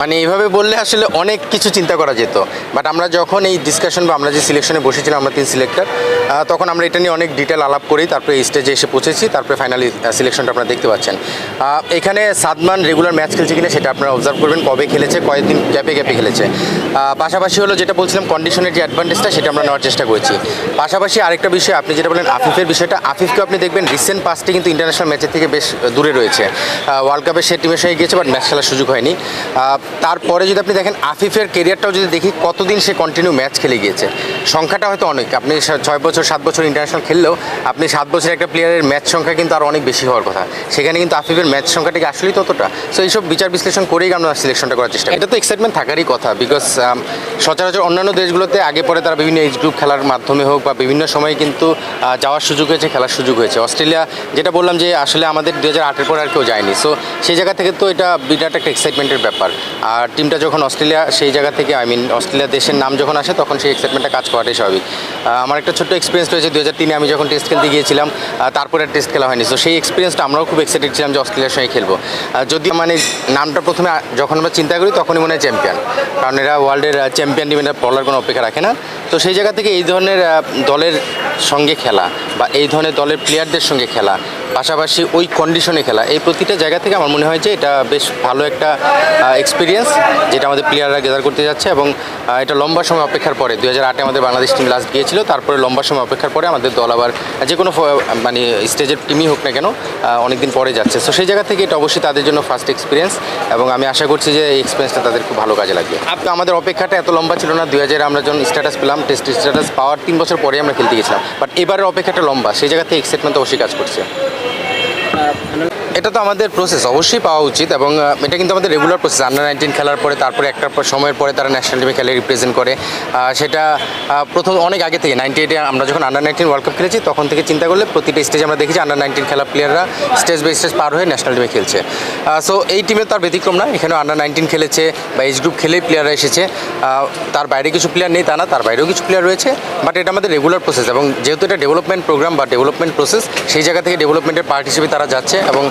মানে এইভাবে বললে আসলে অনেক কিছু চিন্তা করা যেত। বাট আমরা যখন এই ডিসকাশন বা আমরা যে সিলেকশনে বসেছিলাম, আমরা তিন সিলেক্টর তখন আমরা এটা নিয়ে অনেক ডিটেল আলাপ করি, তারপরে এই স্টেজে এসে পৌঁছেছি, তারপরে ফাইনালি সিলেকশনটা আপনারা দেখতে পাচ্ছেন। এখানে সাদমান রেগুলার ম্যাচ খেলছে কিনা সেটা আপনারা অবজার্ভ করবেন, কবে খেলেছে, কয়েকদিন গ্যাপে গ্যাপে খেলেছে। পাশাপাশি হলো যেটা বলছিলাম কন্ডিশনের যে অ্যাডভান্টেজটা সেটা আমরা নেওয়ার চেষ্টা করেছি। পাশাপাশি আরেকটা বিষয়, আপনি যেটা বলেন আফিফের বিষয়টা আফিফকে আপনি দেখবেন রিসেন্ট পাস্টে কিন্তু ইন্টারন্যাশনাল ম্যাচের থেকে বেশ দূরে রয়েছে। ওয়ার্ল্ড কাপে সে টিমের সঙ্গে গিয়েছে বাট ম্যাচ খেলার সুযোগ হয়নি। তারপরে যদি আপনি দেখেন আফিফের কেরিয়ারটাও যদি দেখি, কতদিন সে কন্টিনিউ ম্যাচ খেলে গিয়েছে? সংখ্যাটা হয়তো অনেক। আপনি ছয় বছর, সাত বছর ইন্টারন্যাশনাল খেললেও আপনি সাত বছর একটা প্লেয়ারের ম্যাচ সংখ্যা কিন্তু আরও অনেক বেশি হওয়ার কথা। সেখানে কিন্তু আফিফের ম্যাচ সংখ্যাটা কি আসলেই ততটা? সো এইসব বিচার বিশ্লেষণ করেই আমরা সিলেকশনটা করার চেষ্টা এটা তো এক্সাইটমেন্ট থাকারই কথা বিকজ সচরাচর অন্যান্য দেশগুলোতে আগে পরে তারা বিভিন্ন এজ গ্রুপ খেলার মাধ্যমে হোক বা বিভিন্ন সময় কিন্তু যাওয়ার সুযোগ হয়েছে, খেলার সুযোগ হয়েছে। অস্ট্রেলিয়া যেটা বললাম যে আসলে আমাদের দু হাজার আটের পরে আর কেউ যায়নি। সো সেই জায়গা থেকে তো এটা বিরাট একটা এক্সাইটমেন্টের ব্যাপার। আর টিমটা যখন অস্ট্রেলিয়া, সেই জায়গা থেকে আই মিন অস্ট্রেলিয়া দেশের নাম যখন আসে, তখন সেই এক্সাইটমেন্টটা কাজ করাটাই স্বাভাবিক। আমার একটা ছোট্ট এক্সপিরিয়েন্স রয়েছে দু হাজার আমি যখন টেস্ট খেলতে গিয়েছিলাম তারপরে টেস্ট খেলা হয়নি। তো সেই এক্সপিরিয়েন্সটা আমরাও খুব এক্সাইটেড ছিলাম যে অস্ট্রেলিয়ার সঙ্গে খেলব। যদিও মানে নামটা প্রথমে, যখন আমরা চিন্তা করি, তখনই মনে হয় চ্যাম্পিয়ন কারণ এরা ওয়ার্ল্ডের চ্যাম্পিয়ন টিম এটা বলার কোনো অপেক্ষা রাখে না। তো সেই জায়গা থেকে এই ধরনের দলের সঙ্গে খেলা বা এই ধরনের দলের প্লেয়ারদের সঙ্গে খেলা পাশাপাশি ওই কন্ডিশনে খেলা। এই প্রতিটা জায়গা থেকে আমার মনে হয় যে এটা বেশ ভালো একটা এক্সপিরিয়েন্স যেটা আমাদের প্লেয়াররা গেদার করতে যাচ্ছে এবং এটা লম্বা সময় অপেক্ষার পরে, দুই হাজার আটে আমাদের বাংলাদেশ টিম লাস্ট গিয়েছিল, তারপরে লম্বা সময় অপেক্ষার পরে আমাদের দল আবার যে কোনো মানে স্টেজের টিমই হোক না কেন অনেক দিন পরে যাচ্ছে। তো সেই জায়গা থেকে এটা অবশ্যই তাদের জন্য ফার্স্ট এক্সপিরিয়েন্স এবং আমি আশা করছি যে এই এক্সপিরিয়েন্সটা তাদের খুব ভালো কাজে লাগবে। আমাদের অপেক্ষাটা এত লম্বা ছিল না, দুই হাজার আমরা যখন স্ট্যাটাস পেলাম টেস্ট স্ট্যাটাস পাওয়ার তিন বছর পরে আমরা খেলতে গেছিলাম। বাট এবারের অপেক্ষাটা লম্বা, সেই জায়গা থেকে এক্সাইটমেন্ট অবশ্যই কাজ করছে। এটা তো আমাদের প্রসেস অবশ্যই পাওয়া উচিত এবং এটা কিন্তু আমাদের রেগুলার প্রসেস আন্ডার নাইনটিন খেলার পরে, তারপরে একটা পর- সময়ের পরে তারা ন্যাশনাল টিমে খেলে রিপ্রেজেন্ট করে। সেটা প্রথম অনেক আগে থেকে নাইনটি এইটে আমরা যখন আন্ডার নাইনটিন ওয়ার্ল্ড কাপ খেলেছি, তখন থেকে চিন্তা করলে প্রতিটা স্টেজে আমরা দেখেছি আন্ডার নাইনটিন খেলা প্লেয়াররা স্টেজ বাই স্টেজ পার হয়ে ন্যাশনাল টিমে খেলছে। সো এই টিমে তার ব্যতিক্রম না এখানে আন্ডার নাইনটিন খেলেছে বা এজ গ্রুপ খেলেই প্লেয়াররা এসেছে। তার বাইরে কিছু প্লেয়ার নেই তা না, তার বাইরেও কিছু প্লেয়ার রয়েছে বাট এটা আমাদের রেগুলার প্রসেস এবং যেহেতু এটা ডেভেলপমেন্ট প্রোগ্রাম বা ডেভেলপমেন্ট প্রসেস সেই জায়গা থেকে ডেভেলপমেন্টের পার্ট হিসেবে তারা যাচ্ছে এবং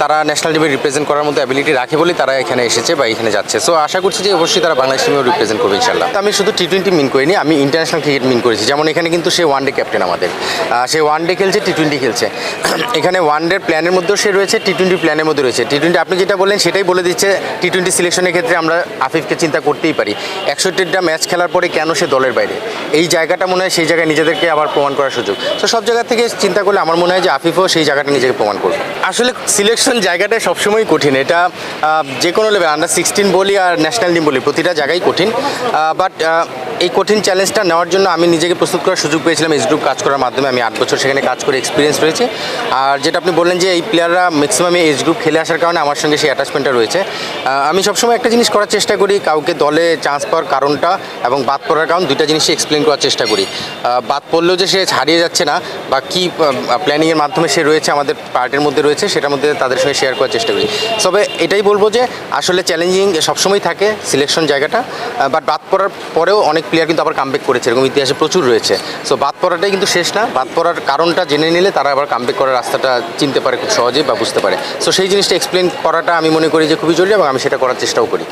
তারা ন্যাশনাল টিমে রিপ্রেজেন্ট করার মতো অ্যাবিলিটি রাখে বলেই তারা এখানে এসেছে বা এখানে যাচ্ছে। সো আশা করছি যে অবশ্যই তারা বাংলাদেশ টিমেও রিপ্রেজেন্ট করবে ইনশাল্লাহ আমি শুধু টি টোয়েন্টি মিন করিনি, আমি ইন্টারন্যাশনাল ক্রিকেট মিন করেছি। যেমন এখানে কিন্তু সে ওয়ান ডে ক্যাপ্টেন আমাদের সে ওয়ান ডে খেলছে টি টোয়েন্টি খেলছে। এখানে ওয়ান ডে প্ল্যানের মধ্যেও সে রয়েছে টি টোয়েন্টি প্ল্যানের মধ্যে রয়েছে। টি টোয়েন্টি আপনি যেটা বললেন সেটাই বলে দিচ্ছে টি টোয়েন্টি সিলেকশনের ক্ষেত্রে আমরা আফিফকে চিন্তা করতেই পারি। একষট্টিটা ম্যাচ খেলার পরে কেন সে দলের বাইরে? এই জায়গাটা মনে হয় সেই জায়গায় নিজেদেরকে আবার প্রমাণ করার সুযোগ। তো সব জায়গা থেকে চিন্তা করলে আমার মনে হয় যে আফিফও সেই জায়গাটা নিজেকে প্রমাণ করবে। আসলে সিলেকশন জায়গাটা সবসময় কঠিন। এটা যে কোনো লেভেল আন্ডার সিক্সটিন বলি আর ন্যাশনাল টিম বলি, প্রতিটা জায়গায় কঠিন। বাট এই কঠিন চ্যালেঞ্জটা নেওয়ার জন্য আমি নিজেকে প্রস্তুত করার সুযোগ পেয়েছিলাম এস গ্রুপ কাজ করার মাধ্যমে। আমি আট বছর সেখানে কাজ করে এক্সপিরিয়েন্স রয়েছে আর যেটা আপনি বললেন যে এই প্লেয়াররা ম্যাক্সিমাম এজ গ্রুপ খেলে আসার কারণে আমার সঙ্গে সেই অ্যাটাচমেন্টটা রয়েছে। আমি সবসময় একটা জিনিস করার চেষ্টা করি, কাউকে দলে চান্স পাওয়ার কারণটা এবং বাদ পড়ার কারণ দুইটা জিনিসই এক্সপ্লেন করার চেষ্টা করি। বাদ পড়লেও যে সে হারিয়ে যাচ্ছে না বা কী প্ল্যানিংয়ের মাধ্যমে সে রয়েছে আমাদের পার্টির মধ্যে রয়েছে, সেটার মধ্যে তাদের সঙ্গে শেয়ার করার চেষ্টা করি। তবে এটাই বলব যে, আসলে চ্যালেঞ্জিং সবসময় থাকে সিলেকশন জায়গাটা বাট বাদ পড়ার পরেও অনেক প্লেয়ার কিন্তু আবার কামব্যাক করেছে, এরকম ইতিহাসে প্রচুর রয়েছে। সো বাদ পড়াটাই কিন্তু শেষ না, বাদ পড়ার কারণটা জেনে নিলে তারা আবার কামব্যাক করার রাস্তাটা চিনতে পারে খুব সহজেই বা বুঝতে পারে। সো সেই জিনিসটা এক্সপ্লেন করাটা আমি মনে করি যে খুবই জরুরি এবং আমি সেটা করার চেষ্টাও করি।